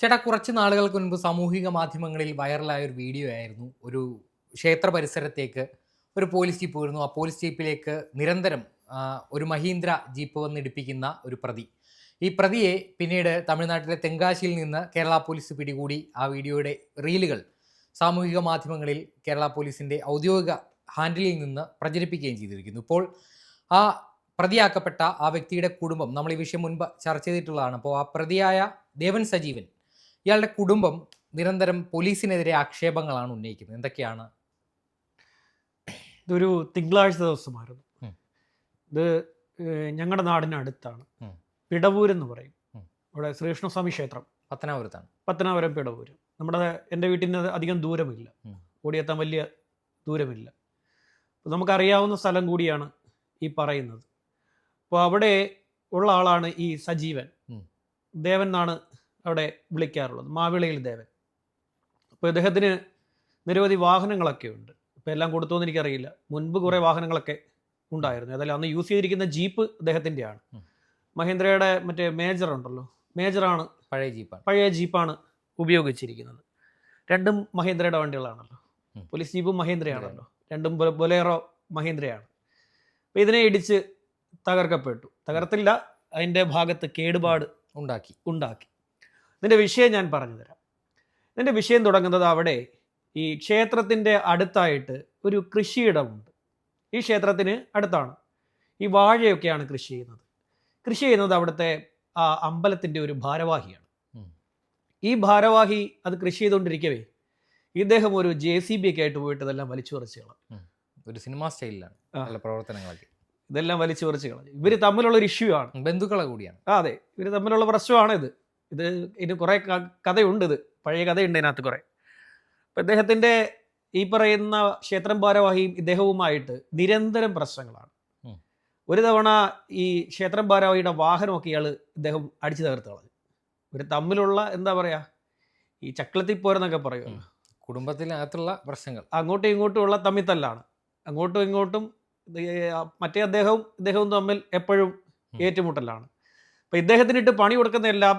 ചേട്ടാ കുറച്ച് നാളുകൾക്ക് മുൻപ് സാമൂഹിക മാധ്യമങ്ങളിൽ വൈറലായ ഒരു വീഡിയോ ആയിരുന്നു. ഒരു ക്ഷേത്ര പരിസരത്തേക്ക് ഒരു പോലീസ് ജീപ്പ് വരുന്നു ആ പോലീസ് ജീപ്പിലേക്ക് നിരന്തരം ഒരു മഹീന്ദ്ര ജീപ്പ് വന്നിടിപ്പിക്കുന്ന ഒരു പ്രതി. ഈ പ്രതിയെ പിന്നീട് തമിഴ്നാട്ടിലെ തെങ്കാശിയിൽ നിന്ന് കേരള പോലീസ് പിടികൂടി. ആ വീഡിയോയുടെ റീലുകൾ സാമൂഹിക മാധ്യമങ്ങളിൽ കേരള പോലീസിന്റെ ഔദ്യോഗിക ഹാൻഡിലിൽ നിന്ന് പ്രചരിപ്പിക്കുകയും ചെയ്തിരിക്കുന്നു. ഇപ്പോൾ ആ പ്രതിയാക്കപ്പെട്ട ആ വ്യക്തിയുടെ കുടുംബം നമ്മൾ ഈ വിഷയം മുൻപ് ചർച്ച ചെയ്തിട്ടുള്ളതാണ്. അപ്പോൾ ആ പ്രതിയായ ദേവൻ സജീവൻ ഇയാളുടെ കുടുംബം നിരന്തരം പോലീസിനെതിരെ ആക്ഷേപങ്ങളാണ് ഉന്നയിക്കുന്നത്. എന്തൊക്കെയാണ്? ഇതൊരു തിങ്കളാഴ്ച ദിവസമായിരുന്നു. ഇത് ഞങ്ങളുടെ നാടിനടുത്താണ്. പിടവൂരെന്ന് പറയും. ഇവിടെ ശ്രീകൃഷ്ണസ്വാമി ക്ഷേത്രം. പത്തനാപുരത്താണ്. പത്തനാപുരം പിടവൂര്. നമ്മുടെ എന്റെ വീട്ടിൽ നിന്ന് അധികം ദൂരമില്ല. ഓടിയെത്താൻ വലിയ ദൂരമില്ല. നമുക്കറിയാവുന്ന സ്ഥലം കൂടിയാണ് ഈ പറയുന്നത്. അപ്പോൾ അവിടെ ഉള്ള ആളാണ് ഈ സജീവൻ. ദേവൻ എന്നാണ് അവിടെ വിളിക്കാറുള്ളത് മാവിളയിൽ ദേവൻ. അപ്പോൾ ഇദ്ദേഹത്തിന് നിരവധി വാഹനങ്ങളൊക്കെ ഉണ്ട്. ഇപ്പോൾ എല്ലാം കൊടുത്തു എന്ന് എനിക്കറിയില്ല. മുൻപ് കുറേ വാഹനങ്ങളൊക്കെ ഉണ്ടായിരുന്നു. അതല്ല അന്ന് യൂസ് ചെയ്തിരിക്കുന്ന ജീപ്പ് അദ്ദേഹത്തിന്റെയാണ് ഉം. മഹീന്ദ്രയുടെ മറ്റേ മേജർ ഉണ്ടല്ലോ മേജറാണ് പഴയ ജീപ്പാണ്. പഴയ ജീപ്പാണ് ഉപയോഗിച്ചിരിക്കുന്നത്. രണ്ടും മഹീന്ദ്രയുടെ വണ്ടികളാണല്ലോ. പോലീസ് ജീപ്പും മഹീന്ദ്രയാണല്ലോ. രണ്ടും ബൊലേറോ മഹീന്ദ്രയാണ്. അപ്പോൾ ഇതിനെ ഇടിച്ച് തകർക്കപ്പെട്ടു. തകർത്തില്ല അതിന്റെ ഭാഗത്ത് കേടുപാട് ഉണ്ടാക്കി. ഉണ്ടാക്കി. ഇതിന്റെ വിഷയം ഞാൻ പറഞ്ഞു തരാം. ഇതിന്റെ വിഷയം തുടങ്ങുന്നത് അവിടെ ഈ ക്ഷേത്രത്തിന്റെ അടുത്തായിട്ട് ഒരു കൃഷിയിടമുണ്ട്. ഈ ക്ഷേത്രത്തിന് അടുത്താണ്. ഈ വാഴയൊക്കെയാണ് കൃഷി ചെയ്യുന്നത്. കൃഷി ചെയ്യുന്നത് അവിടുത്തെ ആ അമ്പലത്തിന്റെ ഒരു ഭാരവാഹിയാണ്. ഈ ഭാരവാഹി അത് കൃഷി ചെയ്തുകൊണ്ടിരിക്കവേ ഇദ്ദേഹം ഒരു ജെ സി ബി ഒക്കെ ആയിട്ട് പോയിട്ട് ഇതെല്ലാം വലിച്ചു പറിച്ച് കളഞ്ഞു. ഒരു സിനിമാ സ്റ്റൈലിലാണ് പ്രവർത്തനങ്ങളൊക്കെ. ഇതെല്ലാം വലിച്ചു പറിച്ച് കളഞ്ഞു. ഇവർ തമ്മിലുള്ള ഒരു ഇഷ്യൂ ആണ്. ബന്ധുക്കളെ കൂടിയാണ്. അതെ. ഇവർ തമ്മിലുള്ള പ്രശ്നമാണ് ഇത് ഇത് ഇതിന് കുറേ കഥയുണ്ട് ഇത്. പഴയ കഥയുണ്ട് ഇതിനകത്ത് കുറേ. അപ്പം ഇദ്ദേഹത്തിന്റെ ഈ പറയുന്ന ക്ഷേത്രം ഭാരവാഹിയും ഇദ്ദേഹവുമായിട്ട് നിരന്തരം പ്രശ്നങ്ങളാണ്. ഒരു തവണ ഈ ക്ഷേത്രം ഭാരവാഹിയുടെ വാഹനമൊക്കെ ഇയാൾ ഇദ്ദേഹം അടിച്ചു തകർത്ത് കളഞ്ഞു. ഇവർ തമ്മിലുള്ള എന്താ പറയുക ഈ ചക്ലത്തിൽ പോരെന്നൊക്കെ പറയുമല്ലോ. കുടുംബത്തിനകത്തുള്ള പ്രശ്നങ്ങൾ. അങ്ങോട്ടും ഇങ്ങോട്ടും ഉള്ള തമ്മിത്തല്ലാണ്. അങ്ങോട്ടും ഇങ്ങോട്ടും മറ്റേ അദ്ദേഹവും ഇദ്ദേഹവും തമ്മിൽ എപ്പോഴും. ഏറ്റുമുട്ടലാണ്. അപ്പം ഇദ്ദേഹത്തിനിട്ട് പണി കൊടുക്കുന്നതെല്ലാം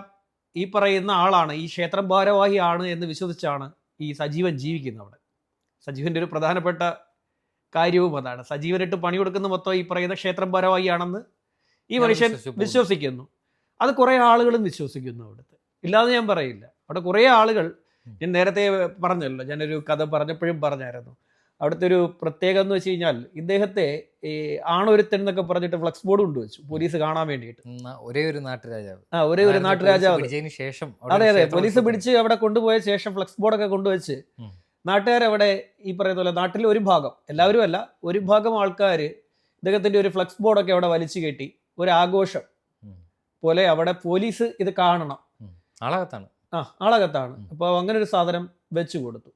ഈ പറയുന്ന ആളാണ് ഈ ക്ഷേത്രം ഭാരവാഹി ആണ് എന്ന് വിശ്വസിച്ചാണ് ഈ സജീവൻ ജീവിക്കുന്നത് അവിടെ. സജീവന്റെ ഒരു പ്രധാനപ്പെട്ട കാര്യവും അതാണ്. സജീവനിട്ട് പണി കൊടുക്കുന്ന മൊത്തം ഈ പറയുന്ന ക്ഷേത്രം ഭാരവാഹി ആണെന്ന് ഈ മനുഷ്യൻ വിശ്വസിക്കുന്നു. അത് കുറേ ആളുകളും വിശ്വസിക്കുന്നു അവിടുത്തെ. ഇല്ലാതെ ഞാൻ പറയില്ല. അവിടെ കുറേ ആളുകൾ ഞാൻ നേരത്തെ പറഞ്ഞല്ലോ ഞാനൊരു കഥ പറഞ്ഞപ്പോഴും പറഞ്ഞായിരുന്നു. അവിടുത്തെ ഒരു പ്രത്യേകത എന്ന് വെച്ച് കഴിഞ്ഞാൽ ഇദ്ദേഹത്തെ ഈ ആണൊരുത്തൻ എന്നൊക്കെ പറഞ്ഞിട്ട് ഫ്ലക്സ് ബോർഡ് കൊണ്ടുവച്ചു പോലീസ് കാണാൻ വേണ്ടിയിട്ട്. ഒരേ ഒരു നാട്ടുരാജാവ്. ആ ഒരേ ഒരു നാട്ടുരാജാവ്. ശേഷം അതെ അതെ പോലീസ് പിടിച്ച് അവിടെ കൊണ്ടുപോയ ശേഷം ഫ്ലക്സ് ബോർഡൊക്കെ കൊണ്ടുവച്ച്. നാട്ടുകാരവിടെ ഈ പറയുന്ന പോലെ നാട്ടിലെ ഒരു ഭാഗം എല്ലാവരും അല്ല ഒരു ഭാഗം ആൾക്കാർ ഇദ്ദേഹത്തിന്റെ ഒരു ഫ്ലക്സ് ബോർഡൊക്കെ അവിടെ വലിച്ചു കെട്ടി ഒരു ആഘോഷം പോലെ അവിടെ പോലീസ് ഇത് കാണണം. ആളകത്താണ്. ആ ആളകത്താണ്. അപ്പോൾ അങ്ങനെ ഒരു സാധനം വെച്ചു കൊടുത്തു.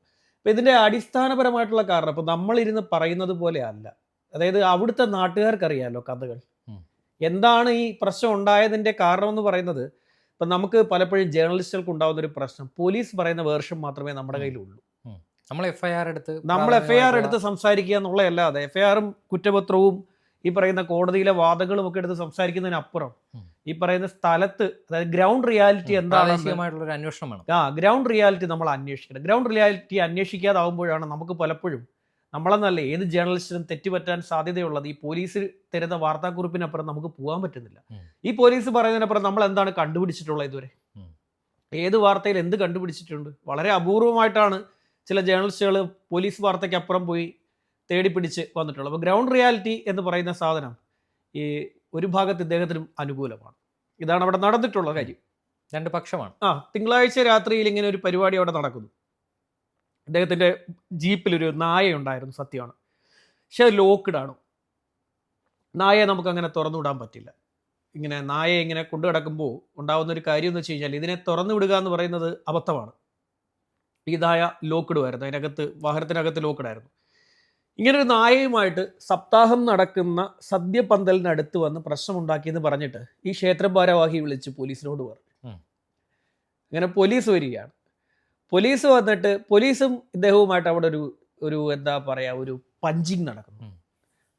അപ്പം ഇതിന്റെ അടിസ്ഥാനപരമായിട്ടുള്ള കാരണം ഇപ്പം നമ്മളിരുന്ന് പറയുന്നത് പോലെ അല്ല അതായത് അവിടുത്തെ നാട്ടുകാർക്കറിയാലോ കഥകൾ. എന്താണ് ഈ പ്രശ്നം ഉണ്ടായതിന്റെ കാരണം എന്ന് പറയുന്നത്? ഇപ്പം നമുക്ക് പലപ്പോഴും ജേർണലിസ്റ്റുകൾക്ക് ഉണ്ടാകുന്ന ഒരു പ്രശ്നം. പോലീസ് പറയുന്ന വേർഷൻ മാത്രമേ നമ്മുടെ. കയ്യിലുള്ളൂ. നമ്മൾ എഫ്ഐആർ ഐ ആർ എടുത്ത് നമ്മൾ എഫ്ഐആർ ഐ ആർ എടുത്ത് സംസാരിക്കുക എന്നുള്ളതല്ലാതെ എഫ് ഐ ആറും കുറ്റപത്രവും ഈ പറയുന്ന കോടതിയിലെ വാദങ്ങളും ഒക്കെ എടുത്ത് സംസാരിക്കുന്നതിനപ്പുറം ഈ പറയുന്ന സ്ഥലത്ത് അതായത് ഗ്രൗണ്ട് റിയാലിറ്റി എന്താണെന്ന് പ്രാദേശികമായിട്ടുള്ള ഒരു അന്വേഷണം വേണം. ആ ഗ്രൗണ്ട് റിയാലിറ്റി നമ്മൾ അന്വേഷിക്കണം. ഗ്രൗണ്ട് റിയാലിറ്റി അന്വേഷിക്കാതാവുമ്പോഴാണ് നമുക്ക് പലപ്പോഴും നമ്മളെന്നല്ല ഏത് ജേർണലിസ്റ്റിനും തെറ്റുപറ്റാൻ സാധ്യതയുള്ളത്. ഈ പോലീസ് തരുന്ന വാർത്താക്കുറിപ്പിനപ്പുറം നമുക്ക് പോകാൻ പറ്റുന്നില്ല. ഈ പോലീസ് പറയുന്നതിനപ്പുറം നമ്മൾ എന്താണ് കണ്ടുപിടിച്ചിട്ടുള്ളത് ഇതുവരെ. ഏത് വാർത്തയിൽ എന്ത് കണ്ടുപിടിച്ചിട്ടുണ്ട്? വളരെ അപൂർവമായിട്ടാണ് ചില ജേർണലിസ്റ്റുകൾ പോലീസ് വാർത്തയ്ക്ക് അപ്പുറം പോയി തേടി പിടിച്ച് വന്നിട്ടുള്ളത്. അപ്പോൾ ഗ്രൗണ്ട് റിയാലിറ്റി എന്ന് പറയുന്ന സാധനം ഈ ഒരു ഭാഗത്ത് ഇദ്ദേഹത്തിനും അനുകൂലമാണ്. ഇതാണ് അവിടെ നടന്നിട്ടുള്ള കാര്യം. രണ്ട് പക്ഷമാണ്. ആ തിങ്കളാഴ്ച രാത്രിയിൽ ഇങ്ങനെ ഒരു പരിപാടി അവിടെ നടക്കുന്നു. അദ്ദേഹത്തിന്റെ ജീപ്പിലൊരു നായ ഉണ്ടായിരുന്നു സത്യമാണ്. പക്ഷെ അത് ലോക്ക്ഡ് ആണ്. നായയെ നമുക്ക് അങ്ങനെ തുറന്നു വിടാൻ പറ്റില്ല. ഇങ്ങനെ നായയെ ഇങ്ങനെ കൊണ്ടു കിടക്കുമ്പോൾ ഉണ്ടാവുന്ന ഒരു കാര്യം എന്ന് വെച്ച് കഴിഞ്ഞാൽ ഇതിനെ തുറന്നു വിടുക എന്ന് പറയുന്നത് അബദ്ധമാണ്. ഈ നായ ലോക്ക്ഡ് ആയിരുന്നു. അതിനകത്ത് വാഹനത്തിനകത്ത് ലോക്ക്ഡ് ആയിരുന്നു ഇങ്ങനെ ഒരു നായയുമായിട്ട് സപ്താഹം നടക്കുന്ന സദ്യപന്തലിനടുത്ത് വന്ന് പ്രശ്നമുണ്ടാക്കിയെന്ന് പറഞ്ഞിട്ട് ഈ ക്ഷേത്ര ഭാരവാഹി വിളിച്ച് പോലീസിനോട് പറഞ്ഞു. അങ്ങനെ പോലീസ് വരികയാണ്. പോലീസ് വന്നിട്ട് പോലീസും ഇദ്ദേഹവുമായിട്ട് അവിടെ ഒരു ഒരു എന്താ പറയാ ഒരു പഞ്ചിങ് നടക്കുന്നു.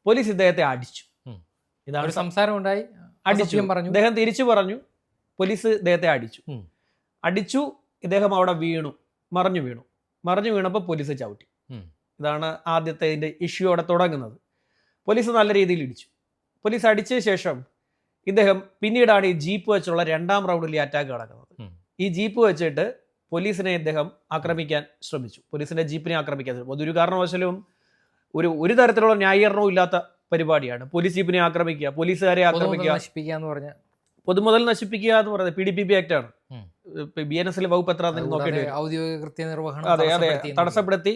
പോലീസ് ഇദ്ദേഹത്തെ അടിച്ചു. ഇതാണ് സംസാരം ഉണ്ടായി അടിച്ചു. പറഞ്ഞു. ഇദ്ദേഹം തിരിച്ചു പറഞ്ഞു. പോലീസ് ഇദ്ദേഹത്തെ അടിച്ചു. അടിച്ചു ഇദ്ദേഹം അവിടെ വീണു. മറിഞ്ഞു വീണു. മറിഞ്ഞു വീണപ്പോൾ പോലീസ് ചവിട്ടി. ഇതാണ് ആദ്യത്തെ ഇതിന്റെ ഇഷ്യൂ അവിടെ തുടങ്ങുന്നത്. പോലീസ് നല്ല രീതിയിൽ ഇടിച്ചു. പോലീസ് അടിച്ച ശേഷം ഇദ്ദേഹം പിന്നീടാണ് ഈ ജീപ്പ് വെച്ചുള്ള രണ്ടാം റൗണ്ടിൽ ഈ അറ്റാക്ക് നടക്കുന്നത്. ഈ ജീപ്പ് വെച്ചിട്ട് പോലീസിനെ ഇദ്ദേഹം ആക്രമിക്കാൻ ശ്രമിച്ചു. പോലീസിന്റെ ജീപ്പിനെ ആക്രമിക്കാൻ ശ്രമിച്ചു. അതൊരു കാരണവശാലും ഒരു ഒരു തരത്തിലുള്ള ന്യായീകരണവും ഇല്ലാത്ത പരിപാടിയാണ്. പോലീസ് ജീപ്പിനെ ആക്രമിക്കുക പോലീസുകാരെ ആക്രമിക്കുക. നശിപ്പിക്കുക എന്ന് പറഞ്ഞ പൊതുമുതൽ നശിപ്പിക്കുക എന്ന് പറയുന്നത് P D P P act ആണ്. ബി എൻ എസ് എൽ വകുപ്പ് എത്ര ഔദ്യോഗിക കൃത്യനിർവഹണം അതെ അതെ. തടസ്സപ്പെടുത്തി.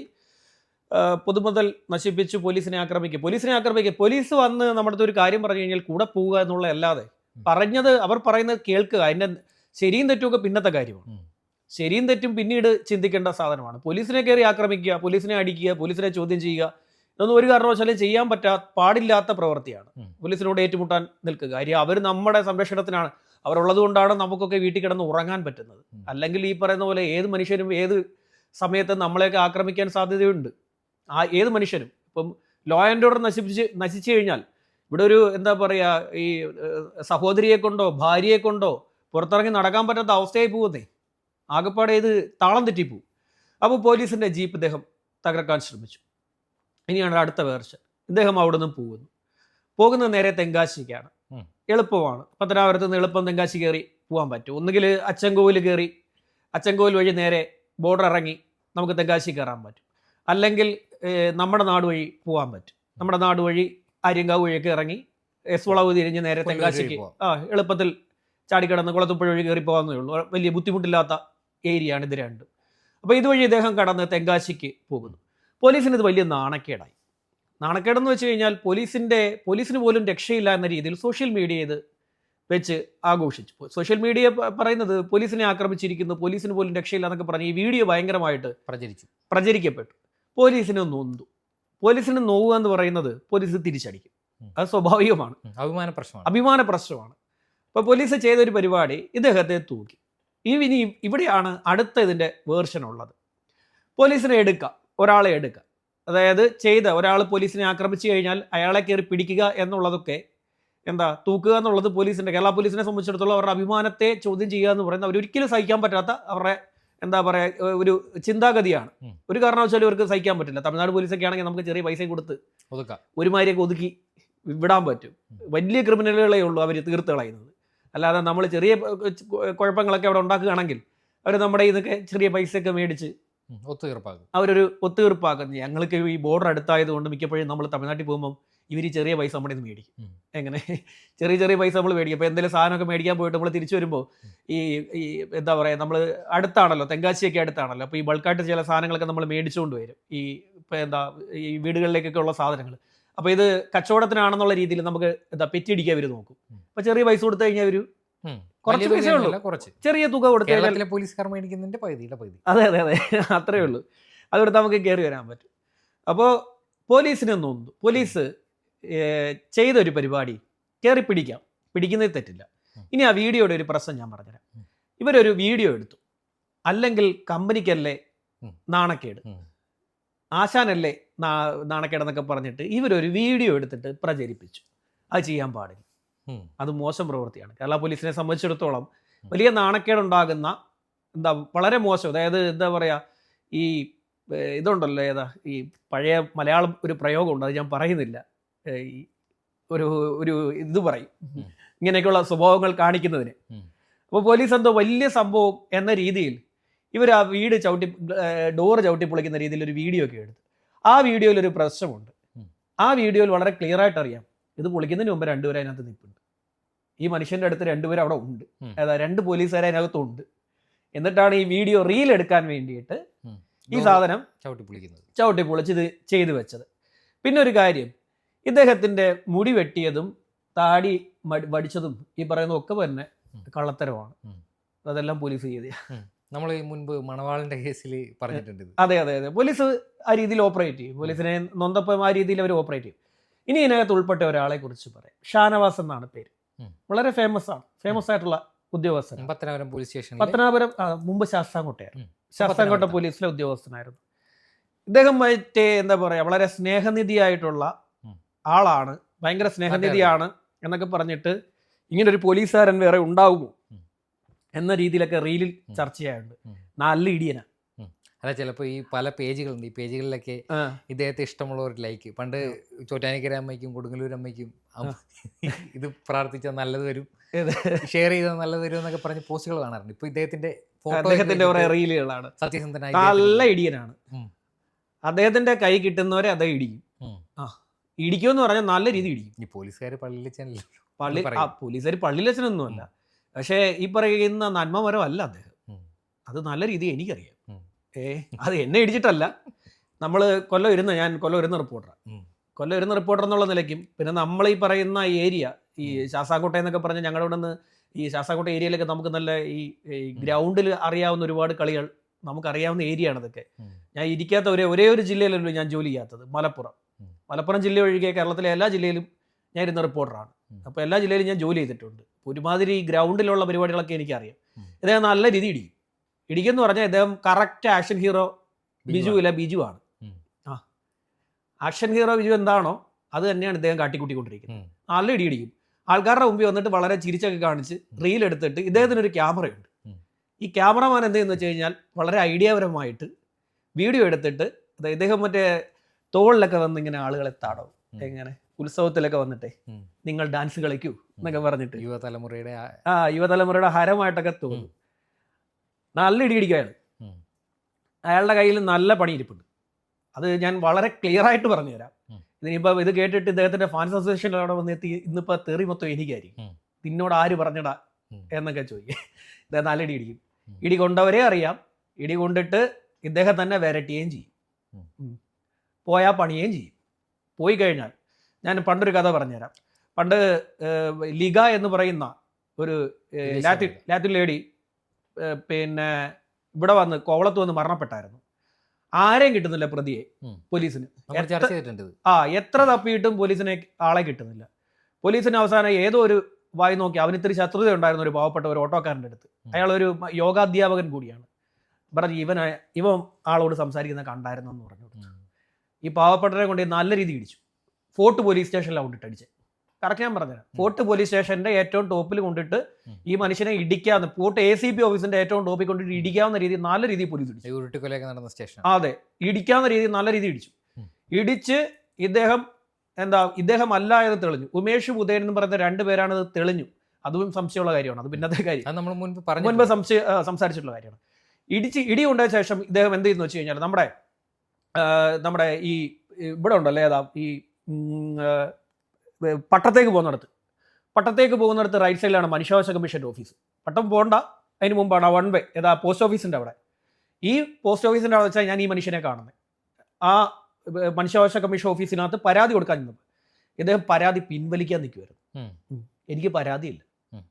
പൊതുമുതൽ നശിപ്പിച്ച് പോലീസിനെ ആക്രമിക്കുക. പോലീസിനെ ആക്രമിക്കുക. പോലീസ് വന്ന് നമ്മുടെ ഒരു കാര്യം പറഞ്ഞു കഴിഞ്ഞാൽ കൂടെ പോവുക എന്നുള്ള അല്ലാതെ പറഞ്ഞത് അവർ പറയുന്നത് കേൾക്കുക. അതിന്റെ ശരിയും തെറ്റുമൊക്കെ പിന്നത്തെ കാര്യമാണ്. ശരിയും തെറ്റും പിന്നീട് ചിന്തിക്കേണ്ട സാധനമാണ്. പോലീസിനെ കയറി ആക്രമിക്കുക പോലീസിനെ അടിക്കുക പോലീസിനെ ചോദ്യം ചെയ്യുക ഇതൊന്നും ഒരു കാരണവശാലും ചെയ്യാൻ പറ്റാ പാടില്ലാത്ത പ്രവൃത്തിയാണ്. പോലീസിനോട് ഏറ്റുമുട്ടാൻ നിൽക്കുക. കാര്യം അവർ നമ്മുടെ സംരക്ഷണത്തിനാണ്. അവരുള്ളത് കൊണ്ടാണ് നമുക്കൊക്കെ വീട്ടിൽ കിടന്ന് ഉറങ്ങാൻ പറ്റുന്നത്. അല്ലെങ്കിൽ ഈ പറയുന്ന പോലെ ഏത് മനുഷ്യനും ഏത് സമയത്ത് നമ്മളെയൊക്കെ ആക്രമിക്കാൻ സാധ്യതയുണ്ട്. ആ ഏത് മനുഷ്യനും. ഇപ്പം ലോ ആൻഡ് ഓർഡർ നശിപ്പിച്ച് നശിച്ചു കഴിഞ്ഞാൽ ഇവിടെ ഒരു എന്താ പറയുക ഈ സഹോദരിയെ കൊണ്ടോ ഭാര്യയെ കൊണ്ടോ പുറത്തിറങ്ങി നടക്കാൻ പറ്റാത്ത അവസ്ഥയായി പോകുന്നേ. ആകപ്പാടെ ഇത് താളം തെറ്റിപ്പോവും. അപ്പോൾ പോലീസിന്റെ ജീപ്പ് ഇദ്ദേഹം തകർക്കാൻ ശ്രമിച്ചു. ഇനിയാണ് അടുത്ത വേർച്ച. ഇദ്ദേഹം അവിടെ നിന്ന് പോകുന്നു പോകുന്നത് നേരെ തെങ്കാശിക്കാണ്. എളുപ്പമാണ്. പത്തനാപുരത്ത് നിന്ന് എളുപ്പം തെങ്കാശി കയറി പോകാൻ പറ്റും. ഒന്നുകിൽ അച്ചൻകോവിൽ കയറി അച്ചൻകോവിൽ വഴി നേരെ ബോർഡർ ഇറങ്ങി നമുക്ക് തെങ്കാശി കയറാൻ പറ്റും. അല്ലെങ്കിൽ നമ്മുടെ നാട് വഴി പോകാൻ പറ്റും. നമ്മുടെ നാട് വഴി ആര്യങ്കാവ് വഴിയൊക്കെ ഇറങ്ങി എസ് വളവ് തിരിഞ്ഞ് നേരെ തെങ്കാശിക്ക് ആ എളുപ്പത്തിൽ ചാടിക്കടന്ന് കുളത്തുപ്പുഴ വഴി കയറി പോകാവുന്നേ ഉള്ളൂ. വലിയ ബുദ്ധിമുട്ടില്ലാത്ത ഏരിയ ആണ് ഇത് രണ്ടും. അപ്പോൾ ഇതുവഴി ഇദ്ദേഹം കടന്ന് തെങ്കാശിക്ക് പോകുന്നു. പോലീസിന് ഇത് വലിയ നാണക്കേടായി. നാണക്കേടെന്ന് വെച്ച് കഴിഞ്ഞാൽ പോലീസിന്റെ പോലീസിന് പോലും രക്ഷയില്ല എന്ന രീതിയിൽ സോഷ്യൽ മീഡിയ ഇത് വെച്ച് ആഘോഷിച്ചു. സോഷ്യൽ മീഡിയ പറയുന്നത് പോലീസിനെ ആക്രമിച്ചിരിക്കുന്നു പോലീസിന് പോലും രക്ഷയില്ല എന്നൊക്കെ പറഞ്ഞ് ഈ വീഡിയോ ഭയങ്കരമായിട്ട് പ്രചരിച്ചു. പ്രചരിക്കപ്പെട്ടു. പോലീസിന് നോന്തു പോലീസിന് നോവുക എന്ന് പറയുന്നത് പോലീസ് തിരിച്ചടിക്കും. അത് സ്വാഭാവികമാണ്. അഭിമാന പ്രശ്നമാണ്. അഭിമാന പ്രശ്നമാണ്. അപ്പോൾ പോലീസ് ചെയ്തൊരു പരിപാടി ഇദ്ദേഹത്തെ തൂക്കി. ഈ ഇനി ഇവിടെയാണ് അടുത്ത ഇതിന്റെ വേർഷൻ ഉള്ളത്. പോലീസിനെ എടുക്കാം. ഒരാളെ എടുക്കുക അതായത് ചെയ്ത ഒരാൾ പോലീസിനെ ആക്രമിച്ചു കഴിഞ്ഞാൽ അയാളെ കയറി പിടിക്കുക എന്നുള്ളതൊക്കെ എന്താ തൂക്കുക എന്നുള്ളത് പോലീസിന്റെ കേരള പോലീസിനെ സംബന്ധിച്ചിടത്തോളം അവരുടെ അഭിമാനത്തെ ചോദ്യം ചെയ്യുക എന്ന് പറയുന്നത് അവരൊരിക്കലും സഹിക്കാൻ പറ്റാത്ത അവരുടെ എന്താ പറയുക ഒരു ചിന്താഗതിയാണ്. ഒരു കാരണവശാലും ഇവർക്ക് സഹിക്കാൻ പറ്റില്ല. തമിഴ്നാട് പോലീസൊക്കെ ആണെങ്കിൽ നമുക്ക് ചെറിയ പൈസ കൊടുത്ത് ഒതുക്കാം. ഒരുമാതിരിയൊക്കെ ഒതുക്കി വിടാൻ പറ്റും. വലിയ ക്രിമിനലുകളെ ഉള്ളൂ അവർ തീർത്ത് കളയുന്നത്. അല്ലാതെ നമ്മൾ ചെറിയ കുഴപ്പങ്ങളൊക്കെ അവിടെ ഉണ്ടാക്കുകയാണെങ്കിൽ അവർ നമ്മുടെ ഇതൊക്കെ ചെറിയ പൈസയൊക്കെ മേടിച്ച്. ഒത്തുതീർപ്പാക്കും. അവരൊരു ഒത്തുതീർപ്പാക്കുന്നു ഞങ്ങൾക്ക് ഈ ബോർഡർ അടുത്തായത് കൊണ്ട് മിക്കപ്പോഴും നമ്മൾ തമിഴ്നാട്ടിൽ പോകുമ്പോൾ ഇവർ ഈ ചെറിയ പൈസ നമ്മുടെ ഇത് മേടിക്കും. എങ്ങനെ? ചെറിയ ചെറിയ പൈസ നമ്മൾ മേടിക്കും. അപ്പോൾ എന്തെങ്കിലും സാധനമൊക്കെ മേടിക്കാൻ പോയിട്ട് നമ്മൾ തിരിച്ചു വരുമ്പോൾ ഈ ഈ എന്താ പറയുക നമ്മൾ അടുത്താണല്ലോ തെങ്കാശിയൊക്കെ അടുത്താണല്ലോ. അപ്പോൾ ഈ ബൾക്കായിട്ട് ചില സാധനങ്ങളൊക്കെ നമ്മൾ മേടിച്ചുകൊണ്ട് വരും. ഈ ഇപ്പോൾ എന്താ ഈ വീടുകളിലേക്കൊക്കെ ഉള്ള സാധനങ്ങൾ അപ്പോൾ ഇത് കച്ചവടത്തിനാണെന്നുള്ള രീതിയിൽ നമുക്ക് എന്താ പെറ്റിടിക്കാൻ അവർ നോക്കും. അപ്പോൾ ചെറിയ പൈസ കൊടുത്തു കഴിഞ്ഞാൽ ഒരു കുറച്ച് പൈസ ഉള്ളൂ. കുറച്ച്. ചെറിയ തുക കൊടുത്തു കഴിഞ്ഞാൽ പോലീസുകാർ മേടിക്കുന്നതിന്റെ പകുതിയുടെ പകുതി. അതെ അതെ അതെ. അത്രേ ഉള്ളൂ. അതുകൊണ്ട് നമുക്ക് കയറി വരാൻ പറ്റും. അപ്പോൾ പോലീസിനൊന്നും പോലീസ് ചെയ്തൊരു പരിപാടി കയറി പിടിക്കാം. പിടിക്കുന്നതിൽ തെറ്റില്ല. ഇനി ആ വീഡിയോയുടെ ഒരു പ്രശ്നം ഞാൻ പറഞ്ഞുതരാം. ഇവരൊരു വീഡിയോ എടുത്തു. അല്ലെങ്കിൽ കമ്പനിക്കല്ലേ നാണക്കേട്. ആശാനല്ലേ നാണക്കേടെന്നൊക്കെ പറഞ്ഞിട്ട് ഇവരൊരു വീഡിയോ എടുത്തിട്ട് പ്രചരിപ്പിച്ചു. അത് ചെയ്യാൻ പാടില്ല. അത് മോശം പ്രവൃത്തിയാണ്. കേരള പോലീസിനെ സംബന്ധിച്ചിടത്തോളം വലിയ നാണക്കേടുണ്ടാകുന്ന എന്താ വളരെ മോശം. അതായത് എന്താ പറയുക ഈ ഇതുണ്ടല്ലോ ഏതാ ഈ പഴയ മലയാളം ഒരു പ്രയോഗമുണ്ട്. അത് ഞാൻ പറയുന്നില്ല. ഒരു ഒരു ഇത് പറയും. ഇങ്ങനെയൊക്കെയുള്ള സ്വഭാവങ്ങൾ കാണിക്കുന്നതിന്. അപ്പോൾ പോലീസ് എന്തോ വലിയ സംഭവം എന്ന രീതിയിൽ ഇവർ ആ വീട് ചവിട്ടി ഡോർ ചവിട്ടി പൊളിക്കുന്ന രീതിയിൽ ഒരു വീഡിയോ ഒക്കെ എടുത്തു. ആ വീഡിയോയിൽ ഒരു പ്രശ്നമുണ്ട്. ആ വീഡിയോയിൽ വളരെ ക്ലിയർ ആയിട്ട് അറിയാം. ഇത് പൊളിക്കുന്നതിന് മുമ്പ് രണ്ടുപേരെ അതിനകത്ത് നിൽപ്പുണ്ട് ഈ മനുഷ്യന്റെ അടുത്ത് രണ്ടുപേരും അവിടെ ഉണ്ട്. അതായത് രണ്ട് പോലീസുകാരെ അതിനകത്തുണ്ട് എന്നിട്ടാണ് ഈ വീഡിയോ റീൽ എടുക്കാൻ വേണ്ടിയിട്ട് ഈ സാധനം ചവിട്ടി പൊളിക്കുന്നത്. ചവിട്ടി പൊളിച്ച് ഇത് ചെയ്തു വെച്ചത്. പിന്നെ ഒരു കാര്യം ഇദ്ദേഹത്തിന്റെ മുടി വെട്ടിയതും താടി വടിച്ചതും ഈ പറയുന്ന ഒക്കെ തന്നെ കള്ളത്തരമാണ്. അതെല്ലാം പോലീസ് ചെയ്ത. നമ്മൾ ഈ മുൻപ് മണവാളിന്റെ കേസിൽ പറഞ്ഞിട്ടുണ്ട് അതെ അതെ അതെ. പോലീസ് ആ രീതിയിൽ ഓപ്പറേറ്റ് ചെയ്യും. പോലീസിനെ നൊന്തപ്പം ആ രീതിയിൽ അവർ ഓപ്പറേറ്റ് ചെയ്യും. ഇനി ഇതിനകത്ത് ഉൾപ്പെട്ട ഒരാളെ കുറിച്ച് പറയാം. ഷാനവാസ് എന്നാണ് പേര്. വളരെ ഫേമസ് ആണ്. ഫേമസ് ആയിട്ടുള്ള ഉദ്യോഗസ്ഥൻ പത്തനാപുരം പോലീസ് സ്റ്റേഷൻ പത്തനാപുരം മുമ്പ് ശാസ്താംകോട്ടയായിരുന്നു. ശാസ്താംകോട്ട പോലീസിലെ ഉദ്യോഗസ്ഥനായിരുന്നു. ഇദ്ദേഹം മറ്റേ എന്താ പറയാ വളരെ സ്നേഹനിധിയായിട്ടുള്ള. ആളാണ് ഭയങ്കര സ്നേഹനിധിയാണ് എന്നൊക്കെ പറഞ്ഞിട്ട് ഇങ്ങനെ ഒരു പോലീസുകാരൻ വേറെ ഉണ്ടാവുമോ എന്ന രീതിയിലൊക്കെ റീലിൽ. ചർച്ചയായുണ്ട്. നല്ല ഇടിയനാ. അല്ല ചിലപ്പോൾ ഈ പല പേജുകളുണ്ട്. ഈ പേജുകളിലൊക്കെ. ഇദ്ദേഹത്തെ ഇഷ്ടമുള്ളവർ ലൈക്ക് പണ്ട് ചോറ്റാനിക്കര അമ്മയ്ക്കും കൊടുങ്ങല്ലൂർ അമ്മയ്ക്കും ഇത് പ്രാർത്ഥിച്ചാൽ നല്ലത് വരും. ഷെയർ ചെയ്താൽ നല്ലത് വരും എന്നൊക്കെ പറഞ്ഞ് പോസ്റ്റുകൾ കാണാറുണ്ട്. ഇപ്പൊ ഇദ്ദേഹത്തിന്റെ ഫോട്ടോ അദ്ദേഹത്തിന്റെ കുറെ റീലുകളാണ്. സത്യസന്ധനായി നല്ല ഇടിയനാണ്. അദ്ദേഹത്തിന്റെ കൈ കിട്ടുന്നവരെ അതേ ഇടിയും. ആ. ഇടിക്കുമെന്ന് പറഞ്ഞാൽ നല്ല രീതി ഇടിക്കും. ഈ പോലീസുകാർ പള്ളിയിൽ പള്ളി ആ. പോലീസുകാർ പള്ളിയിലച്ഛനൊന്നുമല്ല പക്ഷേ ഈ പറയുന്ന നന്മമരം അല്ല അദ്ദേഹം. അത് നല്ല രീതി എനിക്കറിയാം. ഏ അത് എന്നെ ഇടിച്ചിട്ടല്ല. നമ്മൾ കൊല്ലം ഇരുന്ന ഞാൻ കൊല്ലം ഇരുന്ന റിപ്പോർട്ടർ. കൊല്ലം ഇരുന്ന റിപ്പോർട്ടർ എന്നുള്ള നിലയ്ക്കും പിന്നെ നമ്മൾ ഈ പറയുന്ന ഏരിയ ഈ ശാസാക്കോട്ട എന്നൊക്കെ പറഞ്ഞ് ഞങ്ങളുടെ ഇവിടെ നിന്ന് ഈ ശാസാക്കോട്ട ഏരിയയിലൊക്കെ നമുക്ക് നല്ല ഈ ഗ്രൗണ്ടിൽ അറിയാവുന്ന ഒരുപാട് കളികൾ നമുക്കറിയാവുന്ന ഏരിയ ആണ് അതൊക്കെ ഞാൻ ഇരിക്കാത്ത ഒരേ ഒരേ ഒരു ജില്ലയിലല്ലോ ഞാൻ ജോലി ചെയ്യാത്തത് മലപ്പുറം. മലപ്പുറം ജില്ല ഒഴികെ കേരളത്തിലെ എല്ലാ ജില്ലയിലും ഞാൻ ഇരുന്ന റിപ്പോർട്ടറാണ്. അപ്പോൾ എല്ലാ ജില്ലയിലും ഞാൻ ജോലി ചെയ്തിട്ടുണ്ട്. ഒരുമാതിരി ഗ്രൗണ്ടിലുള്ള പരിപാടികളൊക്കെ എനിക്കറിയാം. ഇദ്ദേഹം നല്ല രീതി ഇടിക്കും. എന്ന് പറഞ്ഞാൽ ഇദ്ദേഹം കറക്റ്റ് ആക്ഷൻ ഹീറോ ബിജു ഇല്ല ബിജു ആണ്. ആ. ആക്ഷൻ ഹീറോ ബിജു എന്താണോ അത് തന്നെയാണ് ഇദ്ദേഹം കാട്ടിക്കൂട്ടിക്കൊണ്ടിരിക്കുന്നത്. നല്ല ഇടി ഇടിക്കും. ആൾക്കാരുടെ മുമ്പിൽ വന്നിട്ട് വളരെ ചിരിച്ചൊക്കെ കാണിച്ച് റീൽ എടുത്തിട്ട് ഇദ്ദേഹത്തിന് ഒരു ക്യാമറയുണ്ട്. ഈ ക്യാമറമാൻ എന്ത് ചെയ്യുന്നു വെച്ച് കഴിഞ്ഞാൽ വളരെ ഐഡിയാപരമായിട്ട് വീഡിയോ എടുത്തിട്ട് ഇദ്ദേഹം മറ്റേ തോളിലൊക്കെ വന്ന് ഇങ്ങനെ ആളുകളെ താടവും. എങ്ങനെ? ഉത്സവത്തിലൊക്കെ വന്നിട്ടേ. നിങ്ങൾ ഡാൻസ് കളിക്കൂ എന്നൊക്കെ പറഞ്ഞിട്ട്. യുവതലമുറയുടെ ആ- യുവതലമുറയുടെ ഹരമായിട്ടൊക്കെ തോന്നും. നല്ല ഇടി ഇടിക്കും അയാൾ അയാളുടെ കയ്യിൽ നല്ല പണിയിരിപ്പുണ്ട്. അത് ഞാൻ വളരെ ക്ലിയർ ആയിട്ട് പറഞ്ഞു തരാം ഇനിയിപ്പോ ഇത് കേട്ടിട്ട് ഇദ്ദേഹത്തിന്റെ ഫാൻസ് അസോസിയേഷൻ അവിടെ വന്ന് എത്തി. ഇന്നിപ്പോൾ തെറി മൊത്തം എനിക്കായിരിക്കും. നിന്നോട് ആര് പറഞ്ഞടാ? എന്നൊക്കെ ചോദിക്കും. ഇദ്ദേഹം നല്ല ഇടി ഇടിക്കും ഇടി കൊണ്ടവരെ അറിയാം. ഇടി കൊണ്ടിട്ട് ഇദ്ദേഹം തന്നെ വരട്ടുകയും ചെയ്യും. പോയാൽ പണിയേം ചെയ്യും. പോയി കഴിഞ്ഞാൽ ഞാൻ പണ്ടൊരു കഥ പറഞ്ഞുതരാം. പണ്ട് ലിഗ എന്ന് പറയുന്ന ഒരു ലാറ്റിൻ ലാറ്റിൻ ലേഡി പിന്നെ ഇവിടെ വന്ന് കോവളത്ത് വന്ന് മരണപ്പെട്ടായിരുന്നു. ആരെയും കിട്ടുന്നില്ല പ്രതിയെ. പോലീസിന്. ആ എത്ര തപ്പിയിട്ടും പോലീസിനെ ആളെ കിട്ടുന്നില്ല. പോലീസിന് അവസാനം ഏതോ ഒരു വായി നോക്കി അവന് ഇത്തിരി ശത്രുത ഉണ്ടായിരുന്ന ഒരു പാവപ്പെട്ട ഒരു ഓട്ടോക്കാരന്റെ അടുത്ത്. അയാളൊരു അയാൾ ഒരു യോഗാധ്യാപകൻ കൂടിയാണ്. പറഞ്ഞു ഇവൻ ഇവ ആളോട് സംസാരിക്കുന്ന കണ്ടായിരുന്നു എന്ന് പറഞ്ഞു. ഈ പാവപ്പെട്ടവരെ കൊണ്ട് നല്ല രീതി ഇടിച്ചു. ഫോർട്ട് പോലീസ് സ്റ്റേഷനിൽ കൊണ്ടിട്ട് അടിച്ചത് കറക്റ്റ് ഞാൻ പറഞ്ഞുതരാം. ഫോർട്ട് പോലീസ് സ്റ്റേഷന്റെ ഏറ്റവും ടോപ്പിൽ കൊണ്ടിട്ട് ഈ മനുഷ്യനെ ഇടിക്കാവുന്ന ഫോർട്ട് എ സി പി ഓഫീസിന്റെ ഏറ്റവും ടോപ്പിൽ കൊണ്ടിട്ട് ഇടിക്കാവുന്ന രീതി നല്ല രീതിയിൽ പോലീസ് ഇടിച്ചു. ഉരുട്ടിക്കൊലയൊക്കെ നടന്ന സ്റ്റേഷൻ അതെ. ഇടിക്കാവുന്ന രീതി നല്ല രീതി ഇടിച്ചു. ഇടിച്ച് ഇദ്ദേഹം എന്താ ഇദ്ദേഹം അല്ല എന്ന് തെളിഞ്ഞു. ഉമേഷ് ഉദയൻ എന്ന് പറയുന്ന രണ്ട് പേരാണ് ഇത് തെളിഞ്ഞു. അതും സംശയമുള്ള കാര്യമാണ്. അത് പിന്നത്തെ കാര്യം. നമ്മൾ മുൻപ് മുൻപ് സംശയ സംസാരിച്ചിട്ടുള്ള കാര്യമാണ്. ഇടിച്ച് ഇടി ഉണ്ടായ ശേഷം ഇദ്ദേഹം എന്ത് ചെയ്യുന്നു വെച്ച് കഴിഞ്ഞാൽ നമ്മുടെ നമ്മുടെ ഈ ഇവിടെ ഉണ്ടല്ലോ ഏതാ? ഈ പട്ടത്തേക്ക് പോകുന്നിടത്ത്. പട്ടത്തേക്ക് പോകുന്നിടത്ത് റൈറ്റ് സൈഡിലാണ് മനുഷ്യാവകാശ കമ്മീഷന്റെ ഓഫീസ് പട്ടം പോകണ്ട അതിന് മുമ്പാണ് വൺ വേ ഏതാ പോസ്റ്റ് ഓഫീസിന്റെ അവിടെ. ഈ പോസ്റ്റ് ഓഫീസിന്റെ അവിടെ വെച്ചാൽ ഞാൻ ഈ മനുഷ്യനെ കാണുന്നത് ആ മനുഷ്യാവകാശ കമ്മീഷൻ ഓഫീസിനകത്ത് പരാതി കൊടുക്കാൻ നിന്നത് ഇദ്ദേഹം പരാതി പിൻവലിക്കാൻ നിൽക്കുമായിരുന്നു എനിക്ക് പരാതിയില്ല.